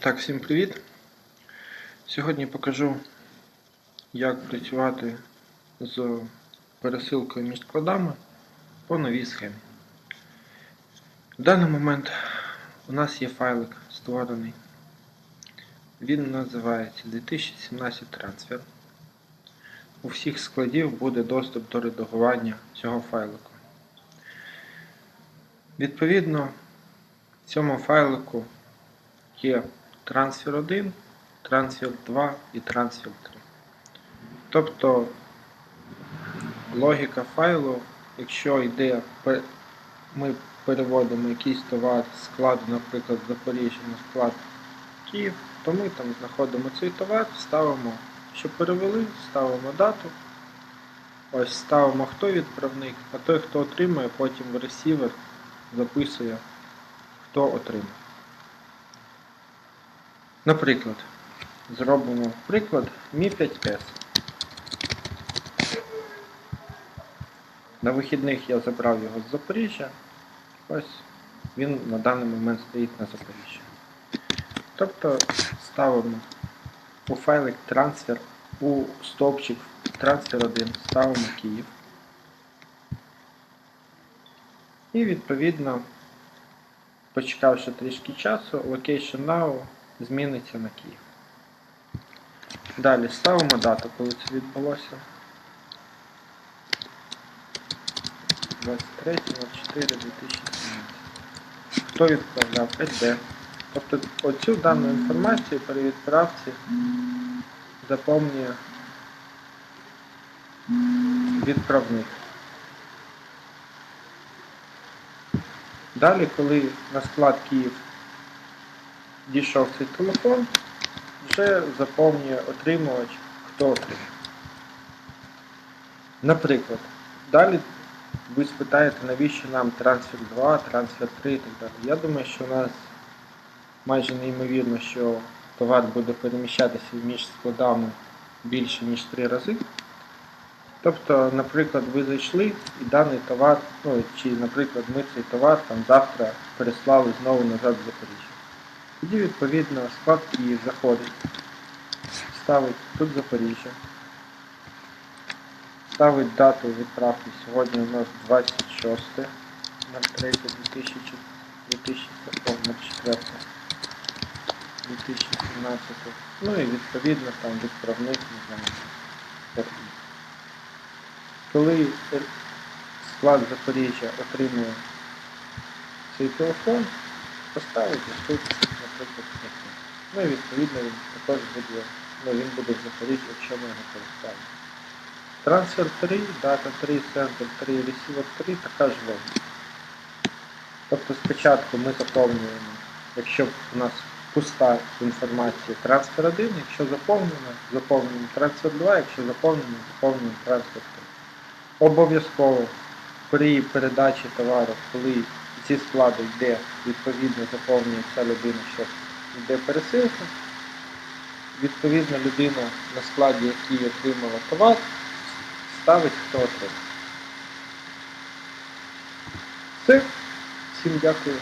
так, всім привіт! Сьогодні покажу, як працювати з пересилкою між складами по новій схемі. В даний момент у нас є файлик створений. Він називається 2017 трансфер. У всіх складів буде доступ до редагування цього файлику. Відповідно, в цьому файлику є трансфер 1, трансфер 2 і трансфер 3. Тобто логіка файлу, якщо йде, ми переводимо якийсь товар з складу, наприклад, Запоріжжя на склад Київ, то ми там знаходимо цей товар, ставимо, що перевели, ставимо дату. Ось ставимо хто відправник, а той, хто отримує, потім в ресівер записує, хто отримав. Наприклад, зробимо приклад Mi 5S. На вихідних я забрав його з Запоріжжя. Ось він на даний момент стоїть на Запоріжжі. Тобто ставимо у файлик трансфер, у стовпчик трансфер 1 ставимо Київ. І відповідно, почекавши трішки часу, Location Now зміниться на Київ. Далі ставимо дату, коли це відбулося. 23, 04, 2017. Хто відправляв? 5D. Тобто оцю дану інформацію при відправці заповнює відправник. Далі, коли на склад Київ дійшов цей телефон, вже заповнює отримувач, хто отримав. Наприклад, далі ви спитаєте, навіщо нам трансфер 2, трансфер 3 і так далі. Я думаю, що у нас майже неймовірно, що товар буде переміщатися між складами більше, ніж 3 рази. Тобто, наприклад, ви зайшли і даний товар, ну чи, наприклад, ми цей товар там завтра переслали знову назад в Запоріжжя. Тоді, відповідно, склад Київ заходить, ставить тут Запоріжжя, ставить дату відправки. Сьогодні у нас 26.03.2004. 2017. Ну і відповідно там відправник, не знаю. Коли е, склад Запоріжжя отримує цей телефон, поставить тут, наприклад. Ну і відповідно він також буде, ну він буде Запоріжжі, якщо ми його поставимо. Трансфер 3, дата 3, центр 3, ресівер 3, така ж логіка. Тобто спочатку ми заповнюємо, якщо у нас пуста інформація, трансфер 1, якщо заповнено, заповнюємо трансфер 2, якщо заповнено, заповнюємо трансфер 3. Обов'язково при передачі товару, коли ці склади йде, відповідно заповнює ця людина, що йде пересилка. Відповідно, людина на складі, який отримала товар, ставить хто отримав. Все. Всім дякую.